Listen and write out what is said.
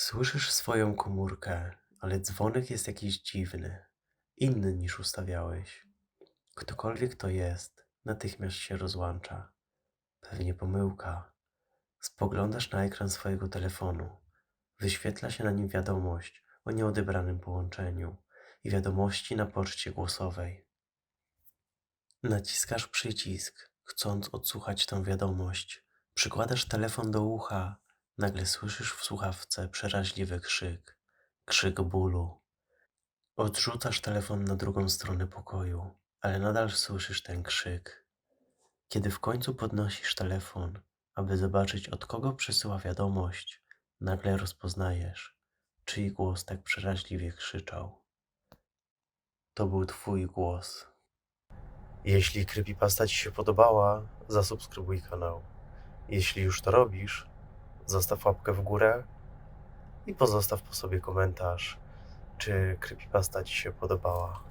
Słyszysz swoją komórkę, ale dzwonek jest jakiś dziwny, inny niż ustawiałeś. Ktokolwiek to jest, natychmiast się rozłącza. Pewnie pomyłka. Spoglądasz na ekran swojego telefonu. Wyświetla się na nim wiadomość o nieodebranym połączeniu i wiadomości na poczcie głosowej. Naciskasz przycisk, chcąc odsłuchać tę wiadomość. Przykładasz telefon do ucha, nagle słyszysz w słuchawce przeraźliwy krzyk, krzyk bólu. Odrzucasz telefon na drugą stronę pokoju, ale nadal słyszysz ten krzyk. Kiedy w końcu podnosisz telefon, aby zobaczyć od kogo przysyła wiadomość, nagle rozpoznajesz, czyj głos tak przeraźliwie krzyczał. To był twój głos. Jeśli creepypasta Ci się podobała, zasubskrybuj kanał. Jeśli już to robisz, zostaw łapkę w górę i pozostaw po sobie komentarz, czy creepypasta Ci się podobała.